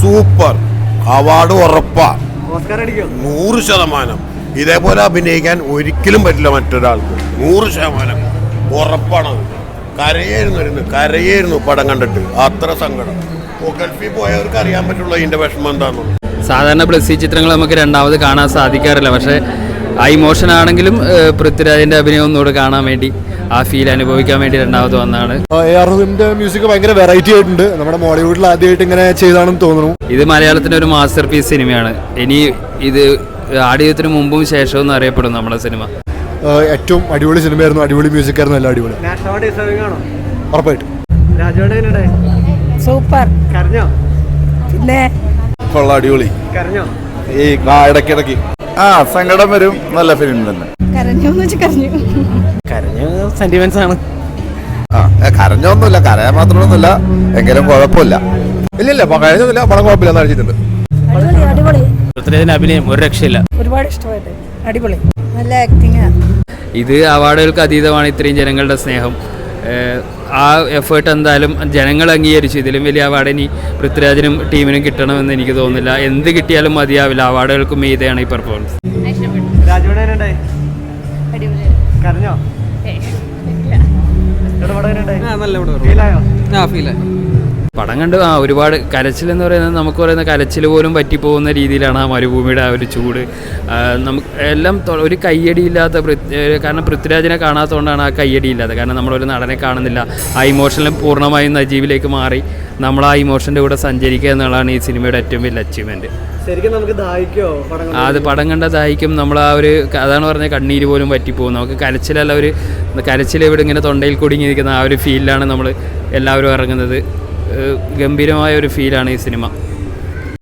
Super. Award ഉറപ്പാ. നൂറ് ശതമാനം. ഇതേപോലെ അഭിനയിക്കാൻ ഒരിക്കലും പറ്റില്ല മറ്റൊരാൾക്ക്. നൂറ് ശതമാനം. ഉറപ്പാണ് കരയായിരുന്നു ഇരുന്ന് കരയായിരുന്നു പടം കണ്ടിട്ട്. അത്ര സങ്കടം. ഗൾഫിൽ പോയവർക്ക് അറിയാൻ പറ്റുള്ള ഇതിന്റെ വിഷമം എന്താണെന്നുള്ളത്. സാധാരണ ബ്ലസ്സി ചിത്രങ്ങൾ നമുക്ക് രണ്ടാമത് കാണാൻ സാധിക്കാറില്ല. പക്ഷേ ആ ഇമോഷൻ ആണെങ്കിലും പൃഥ്വിരാജിന്റെ അഭിനയം ഒന്നുകൂടെ കാണാൻ വേണ്ടി ആ ഫീൽ അനുഭവിക്കാൻ വേണ്ടി രണ്ടാമത് വന്നാണ് എ ആർ റഹ്മാന്റെ മ്യൂസിക് ഭയങ്കര വെറൈറ്റി ആയിട്ടുണ്ട്. നമ്മുടെ മോളിവുഡിൽ ആദ്യമായിട്ട് ഇങ്ങനെ ചെയ്താണെന്ന് തോന്നുന്നു. ഇത് മലയാളത്തിന്റെ ഒരു മാസ്റ്റർ പീസ് സിനിമയാണ്. ഇനി ഇത് ആടിയത്തിന് മുമ്പും ശേഷവും എന്ന് അറിയപ്പെടും നമ്മുടെ സിനിമ. ഏറ്റവും അടിപൊളി സിനിമയായിരുന്നു അടിപൊളി മ്യൂസിക് ആയിരുന്നു എല്ലാം അടിപൊളി. ഉറപ്പായിട്ടും. സൂപ്പർ കരഞ്ഞോ? പിന്നെ കൊള്ള അടിപൊളി. കരഞ്ഞോ? ഈ ഇടയ്ക്കിടയ്ക്ക്. ആ സങ്കടം വരും. നല്ല ഫിലിം തന്നെ. കരഞ്ഞു. കരഞ്ഞ സെന്റിമെന്റ്സ് ആണ്. ആ കരഞ്ഞൊന്നുമില്ല കരയാൻ മാത്രമൊന്നുമില്ല എങ്കിലും കുഴപ്പമില്ല. ഇല്ല ഇല്ല കഴിഞ്ഞൊന്നുമില്ല പടം കുഴപ്പമില്ല എന്ന് അടിച്ചിട്ടുണ്ട് അടിപൊളി അടിപൊളി. പൃഥ്വിരാജിന്റെ അഭിനയം ഒരു രക്ഷയില്ല. ഒരുപാട് ഇഷ്ടമായിട്ട്. അടിപൊളി. നല്ല ആക്ടിങ് ഇത് അവാർഡുകൾക്ക് അതീതമാണ് ഇത്രയും ജനങ്ങളുടെ സ്നേഹം. ആ എഫേർട്ട് എന്തായാലും ജനങ്ങൾ അംഗീകരിച്ചു. ഇതിലും വലിയ അവാർഡ് ഇനി പൃഥ്വിരാജിനും ടീമിനും കിട്ടണമെന്ന് എനിക്ക് തോന്നുന്നില്ല. എന്ത് കിട്ടിയാലും മതിയാവില്ല. അവാർഡുകൾക്കും മീതെയാണ് ഈ പെർഫോമൻസ് കരഞ്ഞോ? ഇവിടെ ഫീലായോ? ആ ഫീലായോ. പടം കണ്ട് ആ ഒരുപാട് കരച്ചിൽ എന്ന് പറയുന്നത് നമുക്ക് പറയുന്ന കരച്ചിൽ പോലും പറ്റിപ്പോകുന്ന രീതിയിലാണ് ആ മരുഭൂമിയുടെ ആ ഒരു ചൂട്. നമുക്ക് എല്ലാം ഒരു കയ്യടിയില്ലാത്ത കാരണം പൃഥ്വിരാജിനെ കാണാത്തതുകൊണ്ടാണ് ആ കയ്യടിയില്ലാത്ത കാരണം നമ്മളൊരു നടനെ കാണുന്നില്ല. ആ ഇമോഷനിൽ പൂർണമായും നജീവിലേക്ക് മാറി നമ്മൾ ആ ഇമോഷന്റെ കൂടെ സഞ്ചരിക്കുക എന്നുള്ളതാണ് ഈ സിനിമയുടെ ഏറ്റവും വലിയ അച്ചീവ്മെന്റ്. ശരിക്കും നമുക്ക് ദാഹിക്കോ? അത് പടം കണ്ട ദാഹിക്കും. നമ്മൾ ആ ഒരു അതാണ് പറഞ്ഞ കണ്ണീര് പോലും പറ്റിപ്പോകും നമുക്ക് കരച്ചിലല്ല ഒരു കരച്ചിൽ ഇവിടെ ഇങ്ങനെ തൊണ്ടയിൽ കുടുങ്ങി നിൽക്കുന്ന ആ ഒരു ഫീലിലാണ് നമ്മൾ എല്ലാവരും ഇറങ്ങുന്നത്. ഗംഭീരമായ ഒരു ഫീലാണ് ഈ സിനിമ.